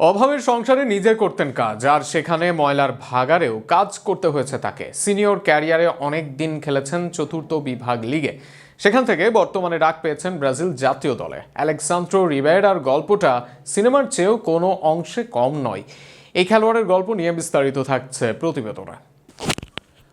অভাবের সংসারে নিজে করতেন কাজ, আর সেখানে ময়লার ভাগারেও কাজ করতে হয়েছে তাকে। সিনিয়র ক্যারিয়ারে অনেক দিন খেলেছেন চতুর্থ বিভাগ লিগে। সেখান থেকে বর্তমানে ডাক পেয়েছেন ব্রাজিল জাতীয় দলে। অ্যালেক্সান্দ্রো রিবেরার গল্পটা সিনেমার চেয়েও কোনো অংশে কম নয়। এই খেলোয়াড়ের গল্প নিয়ে বিস্তারিত থাকছে প্রতিবেদনে।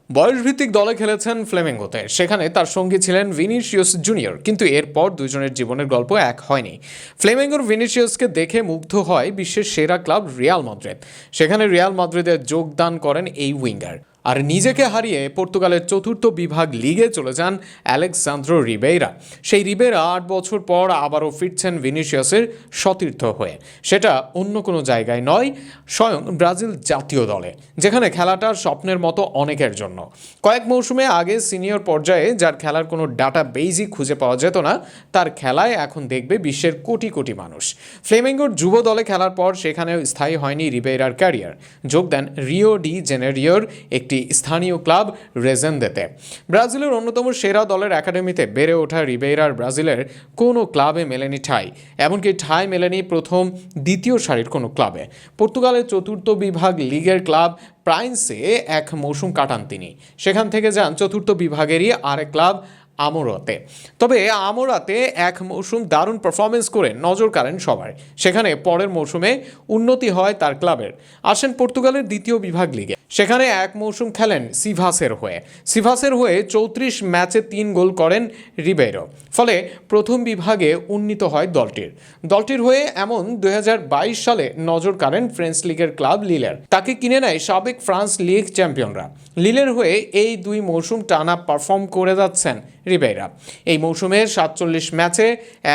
বয়সভিত্তিক দলে খেলেছেন ফ্লেমেঙ্গোতে। সেখানে তার সঙ্গী ছিলেন ভিনিসিয়াস জুনিয়র, কিন্তু এরপর দুজনের জীবনের গল্প এক হয়নি। ফ্লেমেঙ্গোর ভিনিসিয়াসকে দেখে মুগ্ধ হয় বিশ্বের সেরা ক্লাব রিয়াল মাদ্রিদ। সেখানে রিয়াল মাদ্রিদে যোগদান করেন এই উইঙ্গার। আর নিজেকে হারিয়ে পর্তুগালের চতুর্থ বিভাগ লিগে চলে যান অ্যালেক্সান্দ্রো রিবেইরা। সেই রিবেরা আট বছর পর আবারও ফিরছেন ভিনিসিয়াসের সতীর্থ হয়ে। সেটা অন্য কোনো জায়গায় নয়, স্বয়ং ব্রাজিল জাতীয় দলে, যেখানে খেলাটা স্বপ্নের মতো অনেকের জন্য। কয়েক মৌসুমে আগে সিনিয়র পর্যায়ে, যার খেলার কোনো ডাটা বেইজই খুঁজে পাওয়া যেত না, তার খেলায় এখন দেখবে বিশ্বের কোটি কোটি মানুষ। ফ্লেমেঙ্গোর যুব দলে খেলার পর সেখানেও স্থায়ী হয়নি রিবেইরার ক্যারিয়ার। যোগ দেন রিও ডি জেনেরিওর একটি স্থানীয় ক্লাব রেজেন্দেতে ব্রাজিলের অন্যতম সেরা দলের একাডেমিতে বেড়ে ওঠা রিবেইরার ব্রাজিলের কোনো ক্লাবে মেলেনি ঠাই, এমনকি ঠাই মেলেনি প্রথম দ্বিতীয় সারির কোনো ক্লাবে। পর্তুগালের চতুর্থ বিভাগ লিগের ক্লাব প্রাইন্সে এক মৌসুম কাটান তিনি। সেখান থেকে যান চতুর্থ বিভাগেরই আরেক ক্লাব আমরাতে। তবে আমরাতে এক মৌসুম দারুণ পারফরমেন্স করে নজর কাড়েন সবার সেখানে পরের মৌসুমে উন্নতি হয় তার ক্লাবের। আসেন পর্তুগালের দ্বিতীয় বিভাগ লিগে। সেখানে এক মৌসুম খেলেন সিভাসের হয়ে। সিভাসের হয়ে চৌত্রিশ ম্যাচে তিন গোল করেন রিবেরো ফলে প্রথম বিভাগে উন্নীত হয় দলটির। দলটির হয়ে এমন দুই হাজার বাইশ সালে নজর কাড়েন ফ্রেঞ্চ লিগের ক্লাব লিলের। তাকে কিনে নেয় সাবেক ফ্রান্স লিগ চ্যাম্পিয়নরা। লিলের হয়ে এই দুই মৌসুম টানা পারফর্ম করে যাচ্ছেন রিবেরা এই মৌসুমে সাতচল্লিশ ম্যাচে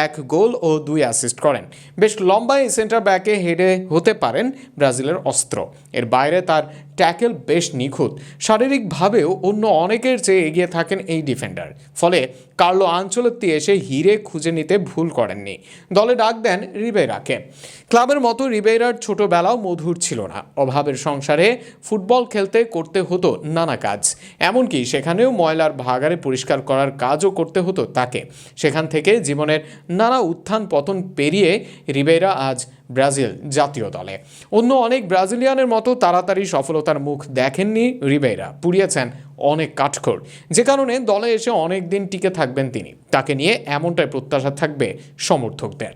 এক গোল ও দুই অ্যাসিস্ট করেন। বেশ লম্বা এই সেন্টার ব্যাকে হেডে হতে পারেন ব্রাজিলের অস্ত্র। এর বাইরে তার ট্যাকেল বেশ নিখুঁত। শারীরিকভাবেও অন্য অনেকের চেয়ে এগিয়ে থাকেন এই ডিফেন্ডার ফলে কার্লো আঞ্চলত্তি এসে হিরে খুঁজে নিতে ভুল করেননি। দলে ডাক দেন রিবেরাকে ক্লাবের মতো রিবেরার ছোটবেলাও মধুর ছিল না। অভাবের সংসারে ফুটবল খেলতে করতে হতো নানা কাজ। এমনকি সেখানেও ময়লার ভাগারে পরিষ্কার করার কাজও করতে হতো তাকে। সেখান থেকে জীবনের নানা উত্থান পতন পেরিয়ে রিবেরা আজ ব্রাজিল জাতীয় দলে। অন্য অনেক ব্রাজিলিয়ানের মতো তাড়াতাড়ি সফলতার মুখ দেখেননি রিবেরা পুড়িয়েছেন অনেক কাঠখোর। যে কারণে দলে এসে অনেক দিন টিকে থাকবেন তিনি। তাকে নিয়ে এমনটাই প্রত্যাশা থাকবে সমর্থকদের।